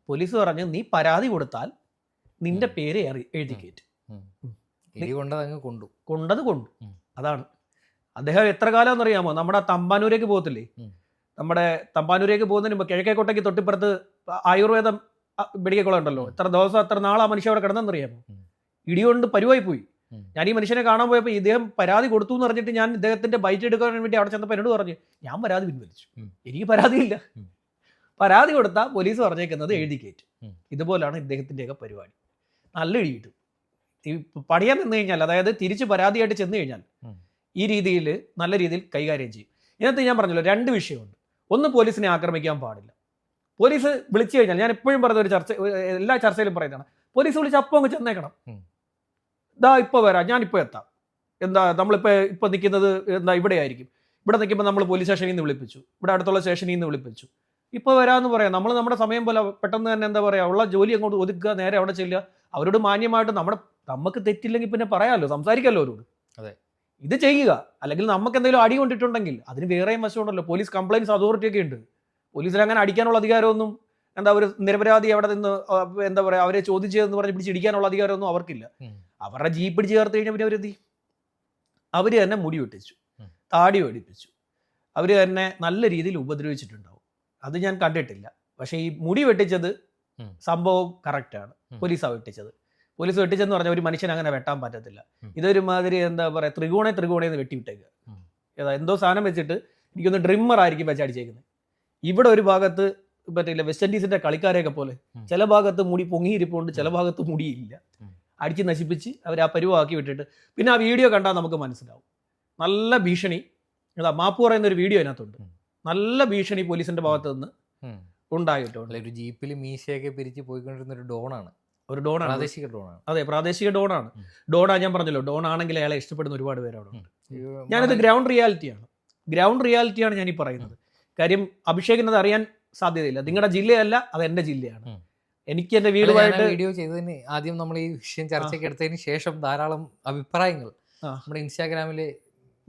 പോലീസ് പറഞ്ഞു നീ പരാതി കൊടുത്താൽ നിന്റെ. പേര് എഴുതി. കയറ്റും കൊണ്ടത് കൊണ്ടു. കൊണ്ടത് കൊണ്ടു. ഉം. അതാണ്. അദ്ദേഹം എത്ര കാലം എന്നറിയാമോ നമ്മുടെ തമ്പാനൂരേക്ക് പോകത്തില്ലേ? നമ്മുടെ തമ്പാനൂരേക്ക് പോകുന്നതിന് മുമ്പ് കിഴക്കേക്കോട്ടയ്ക്ക് തൊട്ടിപ്പുറത്ത് ആയുർവേദം മെഡിക്കൽ കോളേജ് ഉണ്ടല്ലോ എത്ര ദിവസം എത്ര നാളാ ആ മനുഷ്യൻ അവിടെ കിടന്നെന്നറിയാമോ. ഇടികൊണ്ട് പരുവായി പോയി. ഞാൻ ഈ മനുഷ്യനെ കാണാൻ പോയപ്പോൾ ഇദ്ദേഹം പരാതി കൊടുത്തു എന്ന് പറഞ്ഞിട്ട് ഞാൻ ഇദ്ദേഹത്തിന്റെ ബൈറ്റ് എടുക്കാൻ വേണ്ടി അവിടെ ചെന്നപ്പോൾ എന്നോട് പറഞ്ഞു ഞാൻ പരാതി പിൻവലിച്ചു. എനിക്ക് പരാതിയില്ല. പരാതി കൊടുത്താൽ പോലീസ് പറഞ്ഞേക്കുന്നത് എഴുതി കയറ്റും. ഇതുപോലാണ് ഇദ്ദേഹത്തിന്റെയൊക്കെ പരിപാടി. നല്ല ഇടി കിട്ടും. പണിയാൻ നിന്ന് കഴിഞ്ഞാൽ അതായത് തിരിച്ച് പരാതിയായിട്ട് ചെന്ന് കഴിഞ്ഞാൽ ഈ രീതിയിൽ നല്ല രീതിയിൽ കൈകാര്യം ചെയ്യും. ഇതിനകത്ത് ഞാൻ പറഞ്ഞല്ലോ രണ്ട് വിഷയമുണ്ട്. ഒന്ന് പോലീസിനെ ആക്രമിക്കാൻ പാടില്ല. പോലീസ് വിളിച്ചു കഴിഞ്ഞാൽ ഞാൻ എപ്പോഴും പറയുന്ന ഒരു ചർച്ച എല്ലാ ചർച്ചയിലും പറയുന്നതാണ്. പോലീസ് വിളിച്ച് അപ്പോൾ അങ്ങ് ചെന്നേക്കണം. ഇതാ ഇപ്പോൾ വരാം ഞാനിപ്പോൾ എത്താം. എന്താ നമ്മളിപ്പോൾ ഇപ്പോൾ നിൽക്കുന്നത് എന്താ ഇവിടെ ആയിരിക്കും. ഇവിടെ നിൽക്കുമ്പോൾ നമ്മൾ പോലീസ് സ്റ്റേഷനിൽ നിന്ന് വിളിപ്പിച്ചു. ഇവിടെ അടുത്തുള്ള സ്റ്റേഷനിൽ നിന്ന് വിളിപ്പിച്ചു. ഇപ്പോൾ വരാമെന്ന് പറയാം. നമ്മൾ നമ്മുടെ സമയം പോലെ പെട്ടെന്ന് തന്നെ എന്താ പറയുക ഉള്ള ജോലി അങ്ങോട്ട് ഒതുക്കുക നേരെ അവിടെ ചെല്ലുക. അവരോട് മാന്യമായിട്ട് നമ്മുടെ നമുക്ക് തെറ്റില്ലെങ്കിൽ പിന്നെ പറയാമല്ലോ സംസാരിക്കാമല്ലോ അവരോട്. അതെ. ഇത് ചെയ്യുക. അല്ലെങ്കിൽ നമുക്ക് എന്തെങ്കിലും അടി കൊണ്ടിട്ടുണ്ടെങ്കിൽ അതിന് വേറെയും വശമുണ്ടല്ലോ. പോലീസ് കംപ്ലയിൻസ് അതോറിറ്റി ഒക്കെ ഉണ്ട്. പോലീസിന് അങ്ങനെ അടിക്കാനുള്ള അധികാരമൊന്നും എന്താ ഒരു നിരപരാധി അവിടെ നിന്ന് എന്താ പറയുക അവരെ ചോദ്യം ചെയ്തെന്ന് പറഞ്ഞ് പിടിച്ചിടിക്കാനുള്ള അധികാരമൊന്നും അവർക്കില്ല. അവരുടെ ജീപ്പ് പിടിച്ച് ചേർത്ത് കഴിഞ്ഞാൽ പിന്നെ അവരെത്തി അവർ തന്നെ മുടി വെട്ടിച്ചു. താടി വെടിപ്പിച്ചു. അവർ തന്നെ നല്ല രീതിയിൽ ഉപദ്രവിച്ചിട്ടുണ്ടാവും. അത് ഞാൻ കണ്ടിട്ടില്ല. പക്ഷേ ഈ മുടി വെട്ടിച്ചത് സംഭവം കറക്റ്റാണ് ആണ്. പോലീസാണ് വെട്ടിച്ചത്. പോലീസ് വെട്ടിച്ചെന്ന് പറഞ്ഞാൽ ഒരു മനുഷ്യൻ അങ്ങനെ വെട്ടാൻ പറ്റത്തില്ല. ഇതൊരുമാതിരി ഇതൊരു മാതിരി എന്താ പറയുക ത്രികോണെ ത്രികോണേന്ന് വെട്ടിവിട്ടേക്കുക. ഏതാ എന്തോ സാധനം വെച്ചിട്ട് എനിക്കൊന്ന് ഡ്രിമ്മർ ആയിരിക്കും വെച്ച് അടിച്ചേക്കുന്നത് ഇവിടെ ഒരു ഭാഗത്ത് പറ്റില്ല വെസ്റ്റ് ഇൻഡീസിന്റെ കളിക്കാരെയൊക്കെ പോലെ ചില ഭാഗത്ത് മുടി പൊങ്ങിയിരിപ്പുണ്ട് ചില ഭാഗത്ത് മുടിയില്ല. അടിച്ച് നശിപ്പിച്ച് അവർ ആ പരിവാക്കി വിട്ടിട്ട് പിന്നെ ആ വീഡിയോ കണ്ടാൽ നമുക്ക് മനസ്സിലാവും. നല്ല ഭീഷണി. അതാ മാപ്പ് പറയുന്ന ഒരു വീഡിയോ അതിനകത്തുണ്ട്. നല്ല ഭീഷണി പോലീസിന്റെ ഭാഗത്ത് നിന്ന്. ഉണ്ടായിട്ടുണ്ട്. ഒരു ജീപ്പിൽ മീശയൊക്കെ പിരിച്ച് പോയിക്കൊണ്ടിരുന്ന ഒരു ഡോണാണ് ഒരു ഡോണാണ്. പ്രാദേശിക ഡോണാണ്. അതെ പ്രാദേശിക ഡോണാണ്. ആണ് ഡോണാ ഞാൻ പറഞ്ഞല്ലോ ഡോൺ ആണെങ്കിൽ അയാളെ ഇഷ്ടപ്പെടുന്ന ഒരുപാട് പേര് അവിടെ ഉണ്ട്. ഞാനത് ഗ്രൗണ്ട് റിയാലിറ്റിയാണ്. ഗ്രൗണ്ട് റിയാലിറ്റിയാണ് ഞാൻ ഈ പറയുന്നത്. കാര്യം അഭിഷേകിനത് അറിയാൻ സാധ്യതയില്ല. നിങ്ങളുടെ ജില്ലയല്ല അത് എന്റെ ജില്ലയാണ്. എനിക്ക് എന്റെ വീടുമായിട്ട് വീഡിയോ ചെയ്തതിന് ആദ്യം നമ്മൾ ഈ വിഷയം ചർച്ചയ്ക്ക് എടുത്തതിന് ശേഷം ധാരാളം അഭിപ്രായങ്ങൾ നമ്മുടെ ഇൻസ്റ്റാഗ്രാമിൽ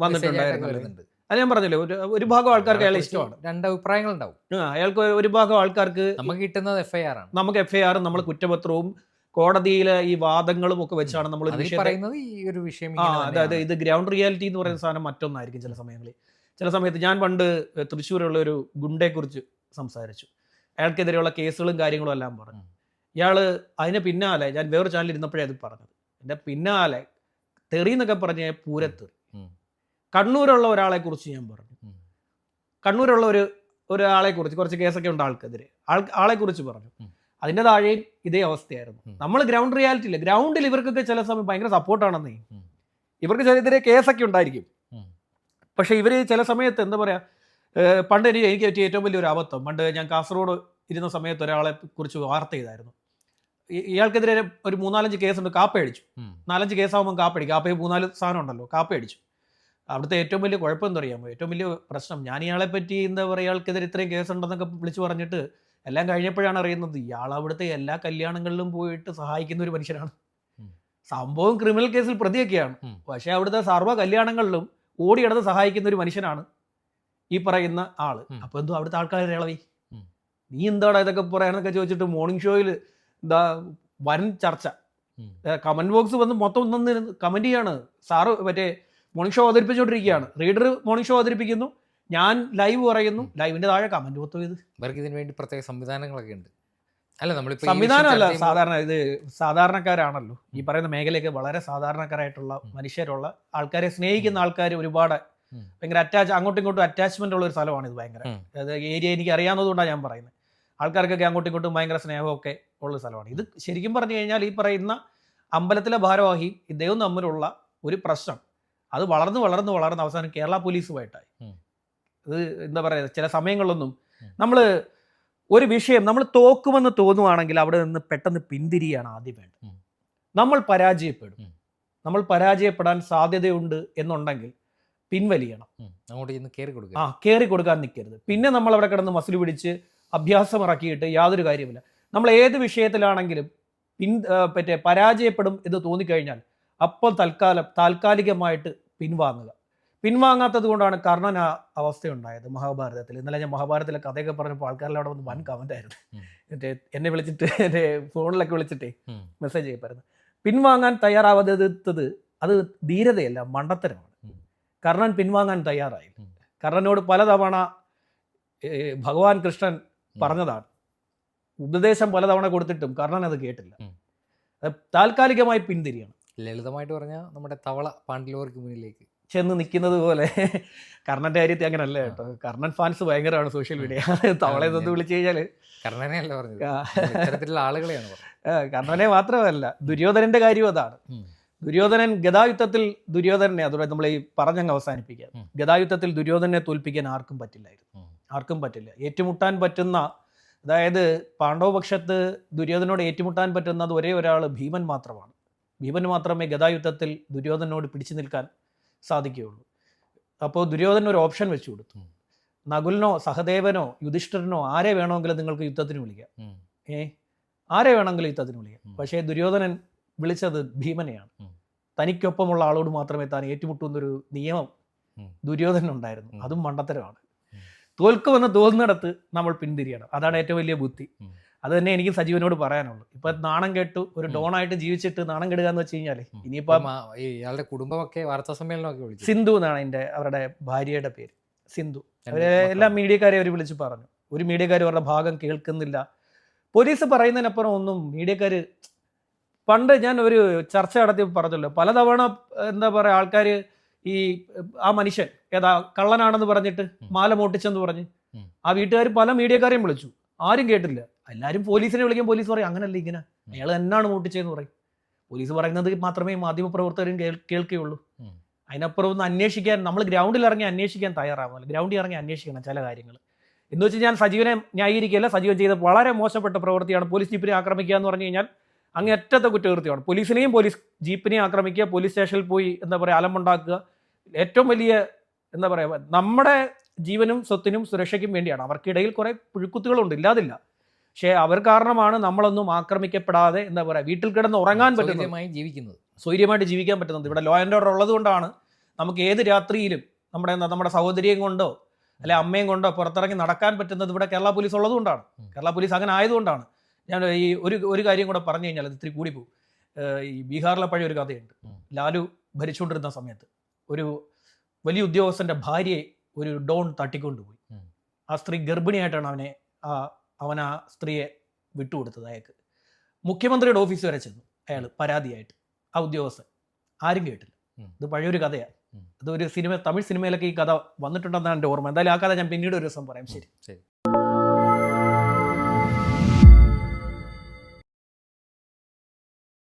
വന്നിട്ടുണ്ടായിരുന്നു. അത് ഞാൻ പറഞ്ഞല്ലോ ഒരു ഒരു ഭാഗം ആൾക്കാർക്ക് അയാളെ ഇഷ്ടമാണ്. രണ്ട് അഭിപ്രായങ്ങൾ ഉണ്ടാവും അയാൾക്ക് ഒരു ഭാഗം ആൾക്കാർക്ക് നമുക്ക് കിട്ടുന്നത് എഫ്ഐആർ ആണ്. നമുക്ക് എഫ്ഐആറും ഐ ആറും നമ്മൾ കുറ്റപത്രവും കോടതിയിലെ ഈ വാദങ്ങളും ഒക്കെ വെച്ചാണ് നമ്മൾ പറയുന്നത് ഈ ഒരു വിഷയം ആ അതായത് ഇത് ഗ്രൗണ്ട് റിയാലിറ്റി എന്ന് പറയുന്ന സാധനം മറ്റൊന്നായിരിക്കും ചില സമയങ്ങളിൽ. ചില സമയത്ത് ഞാൻ പണ്ട് തൃശ്ശൂരുള്ള ഒരു ഗുണ്ടയെക്കുറിച്ച് സംസാരിച്ചു. അയാൾക്കെതിരെയുള്ള കേസുകളും കാര്യങ്ങളും എല്ലാം പറഞ്ഞു. ഇയാൾ ഇയാൾ അതിന് പിന്നാലെ ഞാൻ വേറൊരു ചാനലിൽ ഇരുന്നപ്പോഴേ അത് പറഞ്ഞത്. എന്റെ പിന്നാലെ തെറി എന്നൊക്കെ പറഞ്ഞ പൂരത്ത് ഉം. കണ്ണൂരുള്ള ഒരാളെ കുറിച്ച് ഞാൻ പറഞ്ഞു. കണ്ണൂരുള്ള ഒരു ഒരാളെ കുറിച്ച് കുറച്ച് കേസൊക്കെ ഉണ്ട് ആൾക്കെതിരെ. ആൾ ആളെ കുറിച്ച് പറഞ്ഞു ഉം. അതിന്റെ താഴെയും ഇതേ അവസ്ഥയായിരുന്നു. നമ്മൾ ഗ്രൗണ്ട് റിയാലിറ്റി ഇല്ല? ഗ്രൗണ്ടിൽ ഇവർക്കൊക്കെ ചില സമയം ഭയങ്കര സപ്പോർട്ടാണെന്നേ. ഇവർക്ക് ചെറിയ കേസൊക്കെ ഉണ്ടായിരിക്കും. പക്ഷേ ഇവർ ചില സമയത്ത് എന്താ പറയാ ഏഹ് പണ്ട് എനിക്ക് എനിക്ക് പറ്റിയ ഏറ്റവും വലിയൊരു അബദ്ധം. പണ്ട് ഞാൻ കാസർഗോഡ് ഇരുന്ന സമയത്ത് ഒരാളെ കുറിച്ച് വാർത്ത ചെയ്തായിരുന്നു. ഇയാൾക്കെതിരെ ഒരു മൂന്നാലഞ്ച് കേസുണ്ട് കാപ്പ അടിച്ചു. നാലഞ്ച് കേസാകുമ്പോൾ കാപ്പടിക്കും കാപ്പയിൽ മൂന്നാൽ സാധനം ഉണ്ടല്ലോ കാപ്പ അടിച്ചു. അവിടുത്തെ ഏറ്റവും വലിയ കുഴപ്പം എന്താ അറിയാമോ ഏറ്റവും വലിയ പ്രശ്നം ഞാൻ ഇയാളെ പറ്റി എന്താ പറയുക ഇയാൾക്കെതിരെ ഇത്രയും കേസുണ്ടെന്നൊക്കെ വിളിച്ചു പറഞ്ഞിട്ട് എല്ലാം കഴിഞ്ഞപ്പോഴാണ് അറിയുന്നത് ഇയാൾ അവിടുത്തെ എല്ലാ കല്യാണങ്ങളിലും പോയിട്ട് സഹായിക്കുന്ന ഒരു മനുഷ്യനാണ്. സംഭവം ക്രിമിനൽ കേസിൽ പ്രതിയൊക്കെയാണ്. പക്ഷേ അവിടുത്തെ സർവ കല്യാണങ്ങളിലും ഓടിയടന്ന് സഹായിക്കുന്ന ഒരു മനുഷ്യനാണ് ഈ പറയുന്ന ആൾ. അപ്പൊ എന്തോ അവിടുത്തെ ആൾക്കാരെ ഇളവി. നീ എന്താടാ ഇതൊക്കെ പറയാനൊക്കെ ചോദിച്ചിട്ട് മോർണിംഗ് ഷോയിൽ എന്താ വൻ ചർച്ച. കമന്റ് ബോക്സ് വന്ന് മൊത്തം നിന്ന് കമന്റ് ചെയ്യാണ്. സാറ് മറ്റേ മോർണിംഗ് ഷോ അവതരിപ്പിച്ചുകൊണ്ടിരിക്കുകയാണ് റീഡർ മോർണിംഗ് ഷോ അവതരിപ്പിക്കുന്നു. ഞാൻ ലൈവ് പറയുന്നു. ലൈവിന്റെ താഴെ കമന്റ് മൊത്തം ഇത്. ഇവർക്ക് ഇതിന് വേണ്ടി പ്രത്യേക സംവിധാനങ്ങളൊക്കെ ഉണ്ട്. അല്ല ഈ സംവിധാനമല്ല സാധാരണ ഇത് സാധാരണക്കാരാണല്ലോ. ഈ പറയുന്ന മേഖലയൊക്കെ വളരെ സാധാരണക്കാരായിട്ടുള്ള മനുഷ്യരുള്ള ആൾക്കാരെ സ്നേഹിക്കുന്ന ആൾക്കാർ ഒരുപാട്. ഭയങ്കര അറ്റാച്ച് അങ്ങോട്ടും ഇങ്ങോട്ടും അറ്റാച്ച്മെന്റ് ഉള്ള ഒരു സ്ഥലമാണ് ഇത് ഭയങ്കര. അതായത് ഏരിയ എനിക്ക് അറിയാവുന്നതുകൊണ്ടാണ് ഞാൻ പറയുന്നത്. ആൾക്കാർക്കൊക്കെ അങ്ങോട്ടും ഇങ്ങോട്ടും ഭയങ്കര സ്നേഹമൊക്കെ ഉള്ള സ്ഥലമാണ്. ഇത് ശരിക്കും പറഞ്ഞു കഴിഞ്ഞാൽ ഈ പറയുന്ന അമ്പലത്തിലെ ഭാരവാഹി ഇദ്ദേഹവും തമ്മിലുള്ള ഒരു പ്രശ്നം. അത് വളർന്ന് വളർന്ന് വളർന്ന് അവസാനം കേരള പോലീസുമായിട്ടായി. ഇത് എന്താ പറയുക ചില സമയങ്ങളിലൊന്നും നമ്മൾ ഒരു വിഷയം നമ്മൾ തോക്കുമെന്ന് തോന്നുവാണെങ്കിൽ അവിടെ നിന്ന് പെട്ടെന്ന് പിന്തിരിയാണ് ആദ്യം വേണ്ടത്. നമ്മൾ പരാജയപ്പെടും. നമ്മൾ പരാജയപ്പെടാൻ സാധ്യതയുണ്ട് എന്നുണ്ടെങ്കിൽ പിൻവലിയണം. അങ്ങോട്ട് ചെന്ന് കയറി കൊടുക്കുക. ആ കയറി കൊടുക്കാൻ നിൽക്കരുത്. പിന്നെ നമ്മൾ അവിടെ കിടന്ന് മസിൽ പിടിച്ച് അഭ്യാസം ഇറക്കിയിട്ട് യാതൊരു കാര്യമില്ല നമ്മൾ ഏത് വിഷയത്തിലാണെങ്കിലും പിൻ പറ്റേ പരാജയപ്പെടും എന്ന് തോന്നിക്കഴിഞ്ഞാൽ അപ്പോൾ തൽക്കാലം താൽക്കാലികമായിട്ട് പിൻവാങ്ങുക. പിൻവാങ്ങാത്തത് കൊണ്ടാണ് കർണൻ ആ അവസ്ഥയുണ്ടായത് മഹാഭാരതത്തിൽ. ഇന്നലെ ഞാൻ മഹാഭാരതത്തിലെ കഥയൊക്കെ പറഞ്ഞപ്പോൾ ആൾക്കാരിലവിടെ വന്ന് വൻ കമന്റ് ആയിരുന്നു. മറ്റേ എന്നെ വിളിച്ചിട്ട് എന്റെ ഫോണിലൊക്കെ വിളിച്ചിട്ടേ മെസ്സേജ് ചെയ്യപ്പെടുന്നു പിൻവാങ്ങാൻ തയ്യാറാവാത്തത് അത് ധീരതയല്ല മണ്ടത്തരമാണ്. കർണൻ പിൻവാങ്ങാൻ തയ്യാറായി. കർണനോട് പലതവണ ഭഗവാൻ കൃഷ്ണൻ പറഞ്ഞതാണ്. ഉപദേശം പലതവണ കൊടുത്തിട്ടും കർണൻ അത് കേട്ടില്ല. താൽക്കാലികമായി പിന്തിരിയണം. ലളിതമായിട്ട് പറഞ്ഞാൽ നമ്മുടെ തവള പാണ്ഡലോർക്ക് മുന്നിലേക്ക് ചെന്ന് നിൽക്കുന്നത് പോലെ. കർണന്റെ കാര്യത്തിൽ അങ്ങനല്ല കേട്ടോ. കർണൻ ഫാൻസ് ഭയങ്കരമാണ് സോഷ്യൽ മീഡിയ തവളെ നിന്ന് വിളിച്ചു കഴിഞ്ഞാൽ കർണനെ പറഞ്ഞത്. ആളുകളെയാണ് മാത്രമല്ല ദുര്യോധനന്റെ കാര്യം അതാണ്. ദുര്യോധനൻ ഗതായുദ്ധത്തിൽ ദുര്യോധനനെ അതോടെ നമ്മൾ ഈ പറഞ്ഞങ്ങ് അവസാനിപ്പിക്കുക. ഗതായുദ്ധത്തിൽ ദുര്യോധനെ തോൽപ്പിക്കാൻ ആർക്കും പറ്റില്ലായിരുന്നു. ആർക്കും പറ്റില്ല. ഏറ്റുമുട്ടാൻ പറ്റുന്ന അതായത് പാണ്ഡവപക്ഷത്ത് ദുര്യോധനോട് ഏറ്റുമുട്ടാൻ പറ്റുന്നത് ഒരേ ഒരാൾ ഭീമൻ മാത്രമാണ്. ഭീമൻ മാത്രമേ ഗതായുദ്ധത്തിൽ ദുര്യോധനോട് പിടിച്ചു നിൽക്കാൻ സാധിക്കുകയുള്ളൂ. അപ്പോൾ ദുര്യോധനൻ ഒരു ഓപ്ഷൻ വെച്ചു കൊടുത്തു. നകുലിനോ സഹദേവനോ യുധിഷ്ഠിരനോ ആരെ വേണമെങ്കിലും നിങ്ങൾക്ക് യുദ്ധത്തിന് വിളിക്കാം. ഏ? ആരെ വേണമെങ്കിലും യുദ്ധത്തിന് വിളിക്കാം. പക്ഷേ ദുര്യോധനൻ വിളിച്ചത് ഭീമനെയാണ്. തനിക്കൊപ്പമുള്ള ആളോട് മാത്രമേ താൻ ഏറ്റുമുട്ടുന്നൊരു നിയമം ദുര്യോധനൻ ഉണ്ടായിരുന്നു അതും മണ്ടത്തരമാണ്. തോൽക്കുമെന്ന് തോന്നുന്നിടത്ത് നമ്മൾ പിന്തിരിയണം. അതാണ് ഏറ്റവും വലിയ ബുദ്ധി. അത് തന്നെ എനിക്ക് സജീവനോട് പറയാനുള്ളൂ. ഇപ്പൊ നാണം കേട്ടു ഒരു ഡോൺ ഡോണായിട്ട് ജീവിച്ചിട്ട് നാണം കെടുക എന്ന് വെച്ച് കഴിഞ്ഞാൽ. ഇനിയിപ്പോ ഇയാളുടെ കുടുംബമൊക്കെ വാർത്താ സമ്മേളനമൊക്കെ വിളിച്ചു. സിന്ധു എന്നാണ് എന്റെ അവരുടെ ഭാര്യയുടെ പേര്. സിന്ധു. അവരെ എല്ലാ മീഡിയക്കാരെ അവർ വിളിച്ച് പറഞ്ഞു. ഒരു മീഡിയക്കാർ അവരുടെ ഭാഗം കേൾക്കുന്നില്ല. പോലീസ് പറയുന്നതിനപ്പുറം ഒന്നും മീഡിയക്കാർ പണ്ട് ഞാൻ ഒരു ചർച്ച നടത്തി പറഞ്ഞല്ലോ പലതവണ എന്താ പറയുക ആൾക്കാർ ഈ ആ മനുഷ്യൻ ഏതാ കള്ളനാണെന്ന് പറഞ്ഞിട്ട്. മാല മോട്ടിച്ചെന്ന് പറഞ്ഞ് ആ വീട്ടുകാർ പല മീഡിയക്കാരെയും വിളിച്ചു. ആരും കേട്ടില്ല. എല്ലാവരും പോലീസിനെ വിളിക്കാൻ പോലീസ് പറയും അങ്ങനല്ല ഇങ്ങനെ. അയാൾ തന്നെയാണ് മൂട്ടിച്ചതെന്ന് പറയും. പോലീസ് പറയുന്നത് മാത്രമേ മാധ്യമപ്രവർത്തകരും കേൾ- കേൾക്കുകയുള്ളൂ. അതിനപ്പുറം ഒന്ന് അന്വേഷിക്കാൻ നമ്മൾ ഗ്രൗണ്ടിൽ ഇറങ്ങി അന്വേഷിക്കാൻ തയ്യാറാവുന്നില്ല. ഗ്രൗണ്ടിൽ ഇറങ്ങി അന്വേഷിക്കണം ചില കാര്യങ്ങൾ എന്ന് വെച്ചാൽ ഞാൻ സജീവനെ ന്യായീകരിക്കുകയല്ല സജീവൻ ചെയ്ത വളരെ മോശപ്പെട്ട പ്രവൃത്തിയാണ്. പോലീസ് ജീപ്പിനെ ആക്രമിക്കുക എന്ന് പറഞ്ഞു കഴിഞ്ഞാൽ അങ്ങേറ്റത്തെ കുറ്റകൃത്യമാണ്. പോലീസിനെയും പോലീസ് ജീപ്പിനെയും ആക്രമിക്കുക പോലീസ് സ്റ്റേഷനിൽ പോയി എന്താ പറയുക അലമുണ്ടാക്കുക ഏറ്റവും വലിയ എന്താ പറയുക നമ്മുടെ ജീവനും സ്വത്തിനും സുരക്ഷയ്ക്കും വേണ്ടിയാണ്. അവർക്കിടയിൽ കുറേ പുഴുക്കുത്തുകളുണ്ട് ഇല്ലാതില്ല. പക്ഷേ അവർ കാരണമാണ് നമ്മളൊന്നും ആക്രമിക്കപ്പെടാതെ എന്താ പറയുക വീട്ടിൽ കിടന്ന് ഉറങ്ങാൻ പറ്റുന്നത്. സ്വൈര്യമായി ജീവിക്കുന്നത്. സ്വൈര്യമായിട്ട് ജീവിക്കാൻ പറ്റുന്നത്. ഇവിടെ ലോ ആൻഡ് ഓർഡർ ഉള്ളത് കൊണ്ടാണ് നമുക്ക് ഏത് രാത്രിയിലും നമ്മുടെ എന്താ നമ്മുടെ സഹോദരിയും കൊണ്ടോ അല്ലെ അമ്മയും കൊണ്ടോ പുറത്തിറങ്ങി നടക്കാൻ പറ്റുന്നത് ഇവിടെ കേരള പോലീസ് ഉള്ളതുകൊണ്ടാണ്. കേരള പോലീസ് അങ്ങനെ ആയതുകൊണ്ടാണ്. ഞാൻ ഈ ഒരു ഒരു കാര്യം കൂടെ പറഞ്ഞു കഴിഞ്ഞാൽ അത് ഇത്തിരി കൂടി പോകും ഈ ബീഹാറിലെ പഴയ ഒരു കഥയുണ്ട്. ലാലു ഭരിച്ചുകൊണ്ടിരുന്ന സമയത്ത് ഒരു വലിയ ഉദ്യോഗസ്ഥന്റെ ഭാര്യയെ ഒരു ഡോൺ തട്ടിക്കൊണ്ടുപോയി. ആ സ്ത്രീ ഗർഭിണിയായിട്ടാണ് അവനെ ആ അവൻ ആ സ്ത്രീയെ വിട്ടുകൊടുത്തത് അയാൾക്ക്. മുഖ്യമന്ത്രിയുടെ ഓഫീസ് വരെ ചെന്നു. അയാൾ പരാതിയായിട്ട്. ആ ഉദ്യോഗസ്ഥൻ ആരും കേട്ടില്ല. ഇത് പഴയൊരു കഥയാണ് അതൊരു ഒരു സിനിമ തമിഴ് സിനിമയിലൊക്കെ ഈ കഥ വന്നിട്ടുണ്ടെന്നാണ് എന്റെ ഓർമ്മ. എന്തായാലും ആ കഥ ഞാൻ പിന്നീട് ഒരു ദിവസം പറയാം. ശരി. ശരി.